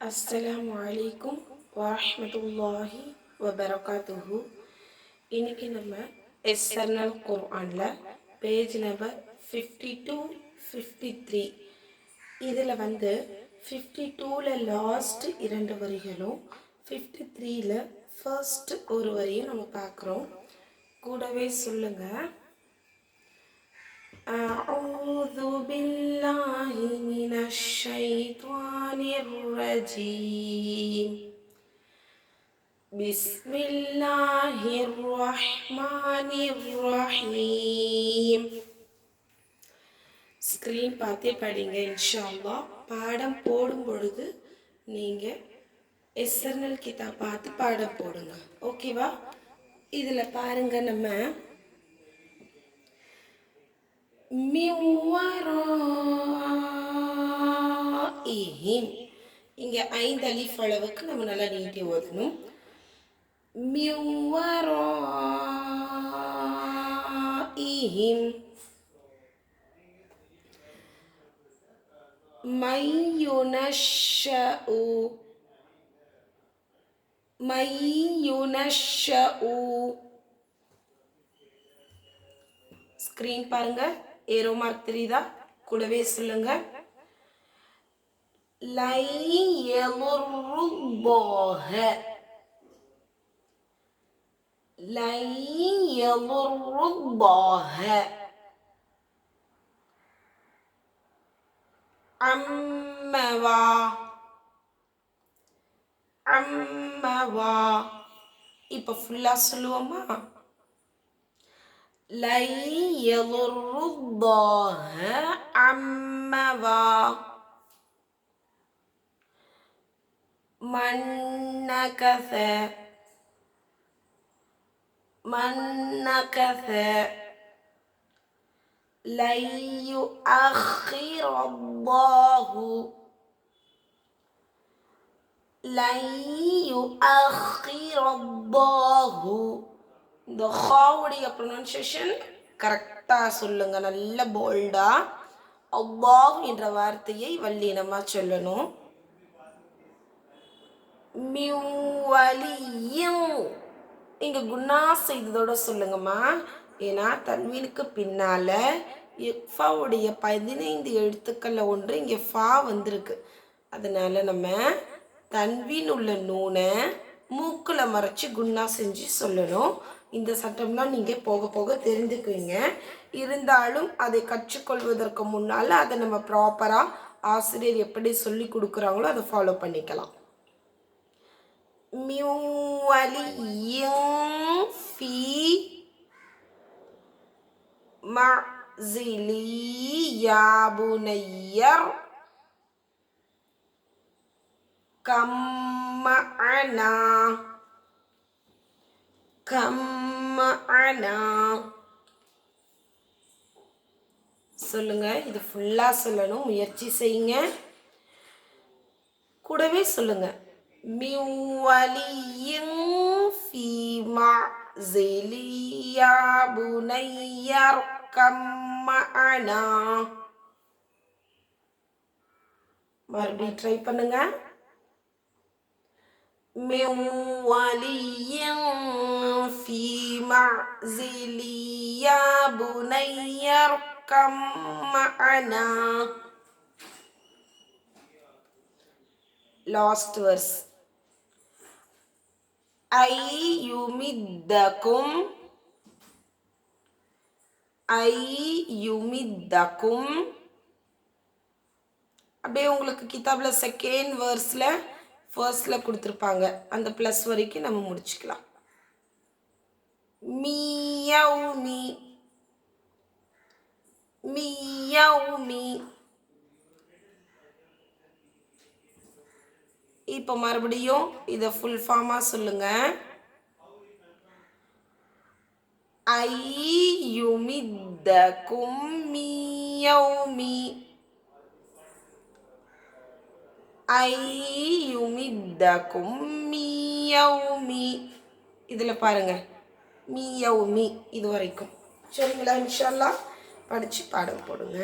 அஸ்ஸலாமு அலைக்கும் வரஹ்மத்துல்லாஹி வபரகாத்துஹு இன்னைக்கு நம்ம எஸ்எர்னல் குர்ஆனில் page number fifty two fifty three இதில் வந்து ஃபிஃப்டி டூவில் லாஸ்ட் இரண்டு வரிகளும் ஃபிஃப்டி த்ரீயில் ஃபர்ஸ்ட் ஒரு வரியும் நம்ம பார்க்குறோம். கூடவே சொல்லுங்கள் الرجيم بسم الله الرحمن الرحيم ஸ்க்ரீன் பார்த்தே படிங்க இன்ஷா அல்லாஹ் பாடம் போடும் பொழுது நீங்கள் எஸ்எர்னல் கிதா பார்த்து பாடம் போடுங்க ஓகேவா இதில் பாருங்க நம்ம من இங்கே ஐந்து அலிஃப் அளவுக்கு நம்ம நல்லா நீட்டி ஓதணும். மியூவரோஹிம் மையுனஷு மையுனஷு ஸ்க்ரீன் பாருங்க. ஏரோ மார்க் தெரியுதா? கூடவே சொல்லுங்கள் சொல்லுங்க லை யலுர்ருல்லாஹ லை யலுர்ருல்லாஹ அம்மவா அம்மவா இப்போ ஃபுல்லாக சொல்லுவோமா لن يضر الله عموا من نكث من نكث لن يؤخر الله لن يؤخر الله இந்த ஹாவுடைய ப்ரொனன்சியேஷன் கரெக்டாக சொல்லுங்க நல்ல போல்டாக அல்லாஹ் என்ற வார்த்தையை வல்லினமாக சொல்லணும் மியூவலியும் இங்கே குணா செய்ததோட சொல்லுங்கம்மா. ஏன்னா தன்வீனுக்கு பின்னால் எஃபாவுடைய பதினைந்து எழுத்துக்களில் ஒன்று இங்கே ஃபா வந்திருக்கு. அதனால நம்ம தன்வீன் உள்ள நூனை மூக்கில் மறைச்சி குண்ணா செஞ்சு சொல்லணும். இந்த சட்டம்லாம் நீங்கள் போக போக தெரிஞ்சுக்குவீங்க. இருந்தாலும் அதை கற்றுக்கொள்வதற்கு முன்னால் அதை நம்ம ப்ராப்பராக ஆசிரியர் எப்படி சொல்லி கொடுக்குறாங்களோ அதை ஃபாலோ பண்ணிக்கலாம். மியூவலியும் ஃபி كم யாபுனையர் كم معنا சொல்லுங்க இது ஃபுல்லாக சொல்லணும். முயற்சி செய்யுங்க. கூடவே சொல்லுங்கள் சொல்லுங்க மிவலியும் ஃபீமா ஜெலியா புனையர் கம்மனா மறுபடியும் ட்ரை பண்ணுங்க من ولي في معزل يا بني اركم معنا last verse ஐ யுமித்தகும் ஐ யுமித்தகும் அப்படியே உங்களுக்கு கிதாபில் செகண்ட் வேர்ஸில் ஃபர்ஸ்டில் கொடுத்துருப்பாங்க. அந்த ப்ளஸ் வரைக்கும் நம்ம முடிச்சுக்கலாம். மீயவுமி மீயவுமி இப்போ மறுபடியும் இதை ஃபுல் ஃபார்மாக சொல்லுங்க. ஐயுமித்தகும் மியவுமி ஐயுமித்தகும் மியவுமி இதில் பாருங்க. மியவுமி இது வரைக்கும். சரிங்களா இன்ஷால்லா படித்து பாடம் போடுங்க.